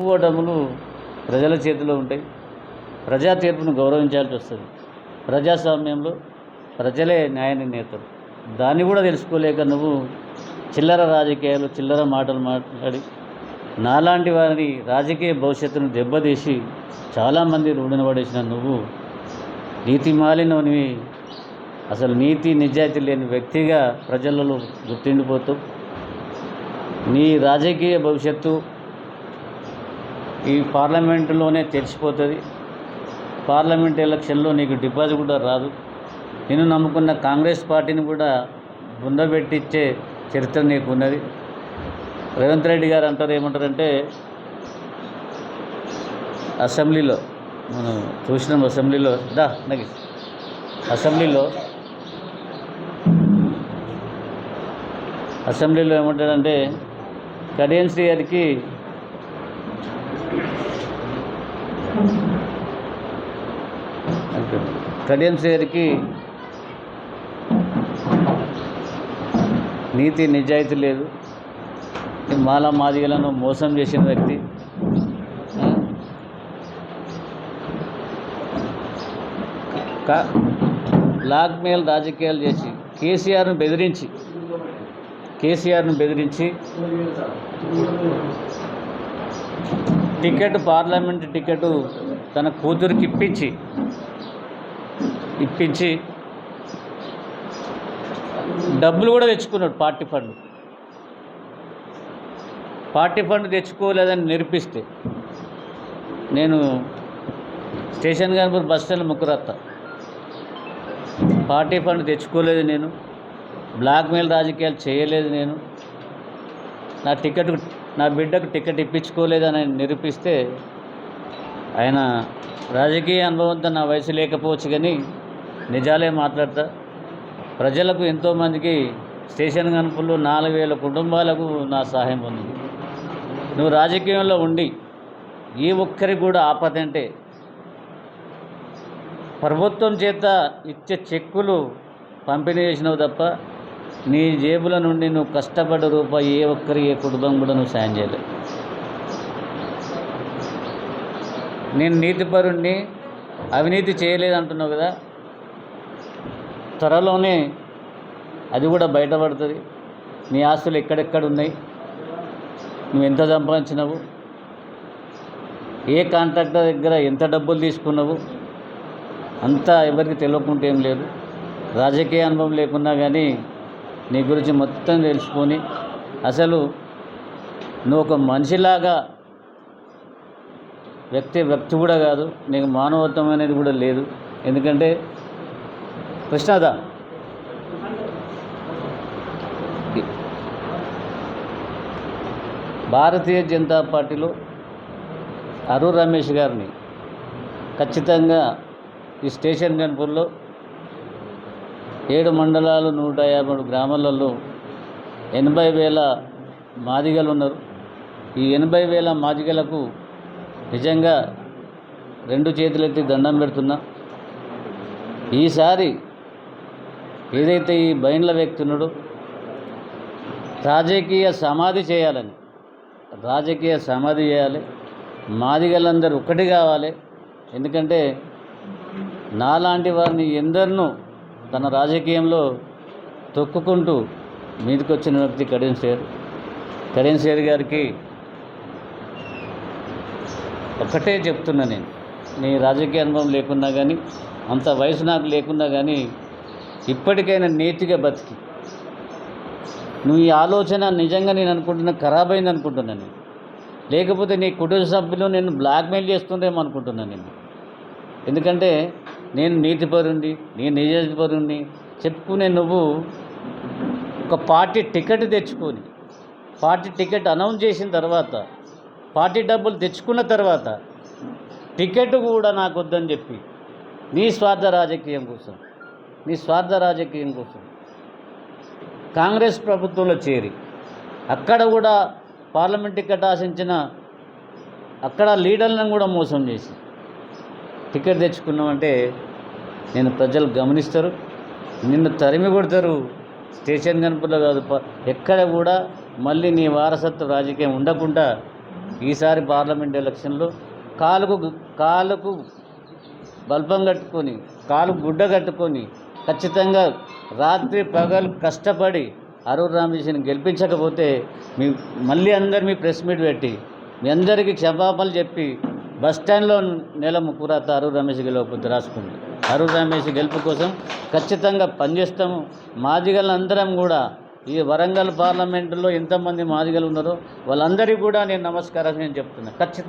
గెలుపు ఓటములు ప్రజల చేతిలో ఉంటాయి. ప్రజా తీర్పును గౌరవించాల్సి వస్తుంది. ప్రజాస్వామ్యంలో ప్రజలే న్యాయ నిర్ణేతలు. దాన్ని కూడా తెలుసుకోలేక నువ్వు చిల్లర రాజకీయాలు చిల్లర మాటలు మాట్లాడి నాలాంటి వారిని రాజకీయ భవిష్యత్తును దెబ్బతీసి చాలామంది రుణన పడేసిన నువ్వు నీతి మాలినవి అసలు నీతి నిజాయితీ లేని వ్యక్తిగా ప్రజలలో గుర్తిండిపోతూ నీ రాజకీయ భవిష్యత్తు ఈ పార్లమెంటులోనే తెలిసిపోతుంది పార్లమెంట్ ఎలక్షన్లో నీకు డిపాజిట్ కూడా రాదు. నేను నమ్ముకున్న కాంగ్రెస్ పార్టీని కూడా బుందబెట్టిచ్చే చరిత్ర నీకు ఉన్నది రేవంత్ రెడ్డి గారు అంటారు ఏమంటారంటే అసెంబ్లీలో మనం చూసినాం అసెంబ్లీలో దా నాకు అసెంబ్లీలో అసెంబ్లీలో ఏమంటాడంటే కడియం శ్రీ గారికి కడియం శ్రీ నీతి నిజాయితీ లేదు మాలా మాల మాదిగలను మోసం చేసిన వ్యక్తి ఆ? బ్లాక్మెయిల్ రాజకీయాలు చేసి కేసీఆర్ను బెదిరించి కేసీఆర్ను బెదిరించి టికెట్ పార్లమెంట్ టికెట్ తన కూతురికి ఇప్పించి ఇప్పించి డబ్బులు కూడా తెచ్చుకున్నాడు పార్టీ ఫండ్. పార్టీ ఫండ్ తెచ్చుకోలేదని నిరూపిస్తే నేను స్టేషన్ కనుపూర్ బస్ స్టాండ్ ముక్కురత్త పార్టీ ఫండ్ తెచ్చుకోలేదు నేను. బ్లాక్మెయిల్ రాజకీయాలు చేయలేదు నేను. నా టికెట్ నా బిడ్డకు టికెట్ ఇప్పించుకోలేదని నిరూపిస్తే ఆయన రాజకీయ అనుభవంతో నా వయసు లేకపోవచ్చు కానీ నిజాలే మాట్లాడతా. ప్రజలకు ఎంతోమందికి స్టేషన్ కనుపులు నాలుగు వేల కుటుంబాలకు నా సహాయం పొందింది. నువ్వు రాజకీయంలో ఉండి ఏ ఒక్కరికి కూడా ఆపదంటే ప్రభుత్వం చేత ఇచ్చే చెక్కులు పంపిణీ చేసినావు తప్ప నీ జేబుల నుండి నువ్వు కష్టపడ్డ రూపాయి ఏ ఒక్కరి ఏ కుటుంబం కూడా నువ్వు సాయం చేయలేదు. నేను నీతిపరుణ్ణి అవినీతి చేయలేదు అంటున్నావు కదా. త్వరలోనే అది కూడా బయటపడుతుంది. నీ ఆస్తులు ఎక్కడెక్కడ ఉన్నాయి? నువ్వు ఎంత సంపాదించినావు? ఏ కాంట్రాక్టర్ దగ్గర ఎంత డబ్బులు తీసుకున్నావు? అంతా ఎవరికి తెలియకుంటే ఏం లేదు. రాజకీయ అనుభవం లేకున్నా కానీ నీ గురించి మొత్తం తెలుసుకొని అసలు నువ్వు ఒక మనిషిలాగా వ్యక్తి వ్యక్తి కూడా కాదు నీకు మానవత్వం అనేది కూడా లేదు. ఎందుకంటే కృష్ణదా భారతీయ జనతా పార్టీలో అరుణ్ రమేష్ గారిని ఖచ్చితంగా ఈ స్టేషన్ గన్పూర్లో ఏడు మండలాలు నూట యాభై మూడు గ్రామాలలో ఎనభై వేల మాదిగలు ఉన్నారు. ఈ ఎనభై వేల మాదిగలకు నిజంగా రెండు చేతులెత్తి దండం పెడుతున్నా. ఈసారి ఏదైతే ఈ బైండ్ల వ్యక్తి ఉన్నాడో రాజకీయ సమాధి చేయాలని రాజకీయ సమాధి చేయాలి. మాదిగలందరూ ఒకటి కావాలి. ఎందుకంటే నాలాంటి వారిని ఎందరినూ తన రాజకీయంలో తొక్కుకుంటూ మీదకి వచ్చిన వ్యక్తి కడియం సేర్. కడియం సేర్ గారికి ఒక్కటే చెప్తున్నా నేను. నీ రాజకీయ అనుభవం లేకున్నా కానీ అంత వయసు నాకు లేకున్నా కానీ ఇప్పటికైనా నేతిగా బతికి. నువ్వు ఈ ఆలోచన నిజంగా నేను అనుకుంటున్నా ఖరాబ్ అయింది అనుకుంటున్నాను నేను. లేకపోతే నీ కుటుంబ సభ్యులు నేను బ్లాక్మెయిల్ చేస్తుండేమో అనుకుంటున్నాను నేను. ఎందుకంటే నేను నీతిపరుండి నేను నిజపరుణ్ణి చెప్పుకునే నువ్వు ఒక పార్టీ టికెట్ తెచ్చుకొని పార్టీ టికెట్ అనౌన్స్ చేసిన తర్వాత పార్టీ డబ్బులు తెచ్చుకున్న తర్వాత టికెట్ కూడా నాకు వద్దని చెప్పి నీ స్వార్థ రాజకీయం కోసం నీ స్వార్థ రాజకీయం కోసం కాంగ్రెస్ ప్రభుత్వంలో చేరి అక్కడ కూడా పార్లమెంట్ టికెట్ ఆశించిన అక్కడ లీడర్లను కూడా మోసం చేసి టికెట్ తెచ్చుకున్నామంటే నేను ప్రజలు గమనిస్తారు నిన్ను తరిమి కొడతారు. స్టేషన్ కనుపలో కాదు ఎక్కడ కూడా మళ్ళీ నీ వారసత్వ రాజకీయం ఉండకుండా ఈసారి పార్లమెంట్ ఎలక్షన్లో కాలుకు కాలుకు బల్బం కట్టుకొని కాలు గుడ్డ కట్టుకొని ఖచ్చితంగా రాత్రి పగలు కష్టపడి అరూర్ రామేశ్వరిని గెలిపించకపోతే మీ మళ్ళీ అందరు మీ ప్రెస్ మీట్ పెట్టి మీ అందరికీ క్షమాపణలు చెప్పి బస్ స్టాండ్లో నెల ముక్కురాత అరూర్ రమేష్ గెలుపు రాసుకుంది. అరూర్ రమేష్ గెలుపు కోసం ఖచ్చితంగా పనిచేస్తాము. మాదిగలందరం కూడా ఈ వరంగల్ పార్లమెంటులో ఎంతమంది మాదిగలు ఉన్నారో వాళ్ళందరికీ కూడా నేను నమస్కారం నేను చెప్తున్నా. ఖచ్చితంగా